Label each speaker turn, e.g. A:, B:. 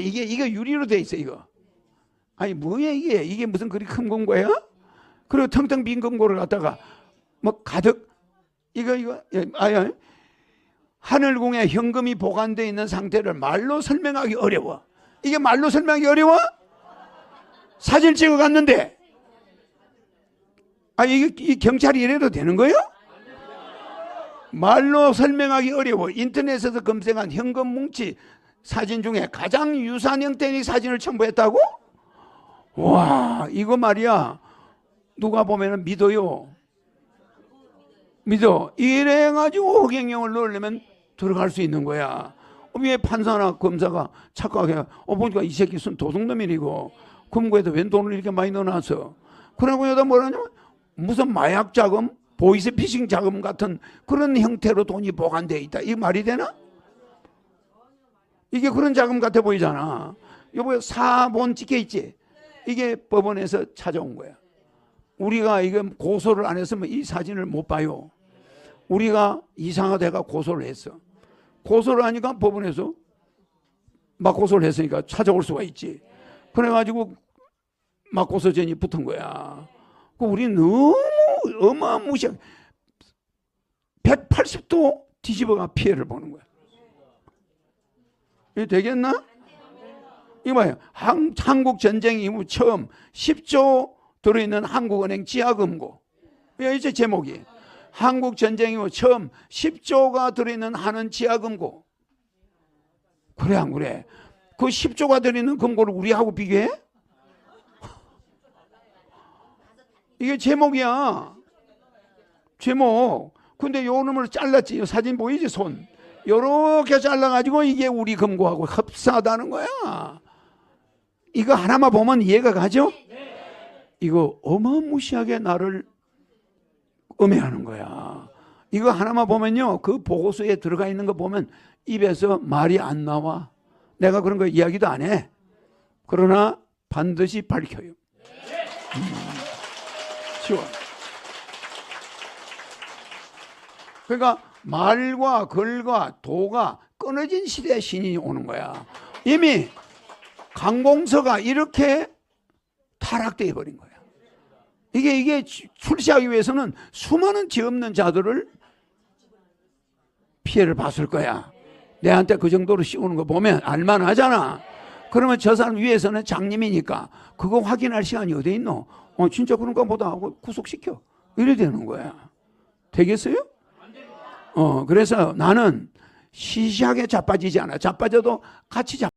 A: 이게 이게 유리로 돼 있어 이거. 아니 뭐야 이게 이게 무슨 그리 큰 금고야? 그리고 텅텅 빈 금고를 갖다가 뭐 가득 이거 이거 예, 아야 하늘궁에 현금이 보관되어 있는 상태를 말로 설명하기 어려워. 이게 말로 설명하기 어려워? 사진 찍어 갔는데 아 이게 이 경찰이 이래도 되는 거예요? 말로 설명하기 어려워. 인터넷에서 검색한 현금 뭉치 사진 중에 가장 유사한 형태의 사진을 첨부했다고? 와, 이거 말이야. 누가 보면은 믿어요. 믿어. 이래가지고 허경영을 넣으려면 들어갈 수 있는 거야. 어, 왜 판사나 검사가 착각해? 어, 보니까 이 새끼 순 도둑놈이고, 금고에다 웬 돈을 이렇게 많이 넣어놨어. 그러고 여기다 뭐라냐면, 무슨 마약 자금, 보이스 피싱 자금 같은 그런 형태로 돈이 보관되어 있다. 이 말이 되나? 이게 그런 자금 같아 보이잖아. 여보 사본 찍혀 있지? 이게 법원에서 찾아온 거야. 우리가 이거 고소를 안 했으면 이 사진을 못 봐요. 우리가 이상하다가 고소를 했어. 고소를 하니까 법원에서 막 고소를 했으니까 찾아올 수가 있지. 그래가지고 막 고소전이 붙은 거야. 그 우리 너무 어마무시하게 180도 뒤집어가 피해를 보는 거야. 이게 되겠나? 봐요. 한, 한국 전쟁 이후 처음 10조 들어있는 한국은행 지하금고. 이제 제목이. 한국 전쟁 이후 처음 10조가 들어있는 한은 지하금고. 그래 안 그래? 그 10조가 들어있는 금고를 우리하고 비교해? 이게 제목이야. 제목. 근데 요 놈을 잘랐지. 이 사진 보이지 손. 요렇게 잘라가지고 이게 우리 금고하고 흡사하다는 거야. 이거 하나만 보면 이해가 가죠? 이거 어마무시하게 나를 음해하는 거야. 이거 하나만 보면요. 그 보고서에 들어가 있는 거 보면 입에서 말이 안 나와. 내가 그런 거 이야기도 안 해. 그러나 반드시 밝혀요. 음, 쉬워. 그러니까 말과 글과 도가 끊어진 시대의 신이 오는 거야. 이미 강공서가 이렇게 타락되어 버린 거야. 이게 이게 출시하기 위해서는 수많은 죄 없는 자들을 피해를 봤을 거야. 내한테 그 정도로 씌우는 거 보면 알만하잖아. 그러면 저 사람 위에서는 장님이니까 그거 확인할 시간이 어디 있노? 어 진짜 그런가 보다 하고 구속시켜. 이래 되는 거야. 되겠어요? 어 그래서 나는 시시하게 자빠지지 않아. 자빠져도 같이 자.